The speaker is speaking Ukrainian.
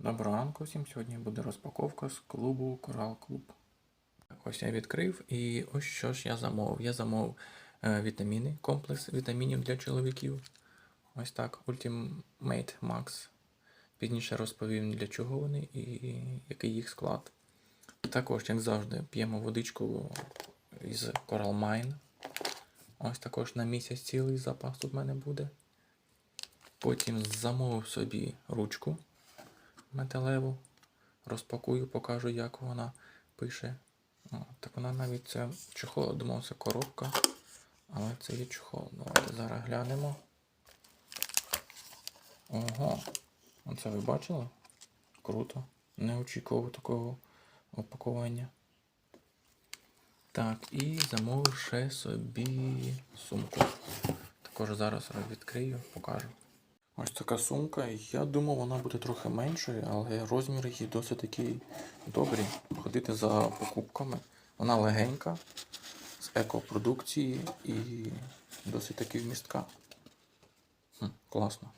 Доброго ранку всім. Сьогодні буде розпаковка з клубу Корал Клуб. Ось я відкрив і ось що ж я замовив. Я замовив е, вітаміни, комплекс вітамінів для чоловіків. Ось так, Ultimate Max. Пізніше розповім для чого вони і який їх склад. Також, як завжди, п'ємо водичку із Coral Mine. Ось також на місяць цілий запас тут в мене буде. Потім замовив собі ручку металеву. Розпакую, покажу, як вона пише. О, так вона навіть це чохол, думав, це коробка. Але це є чохол. Давайте зараз глянемо. Ого. Оце ви бачили? Круто. Не очікував такого опакування. Так, і замовив ще собі сумку. Також зараз відкрию, покажу. Ось така сумка. Я думав, вона буде трохи меншою, але розміри її досить такі добрі. Ходити за покупками. Вона легенька, з екопродукції і досить таки вмістка. Хм, класно.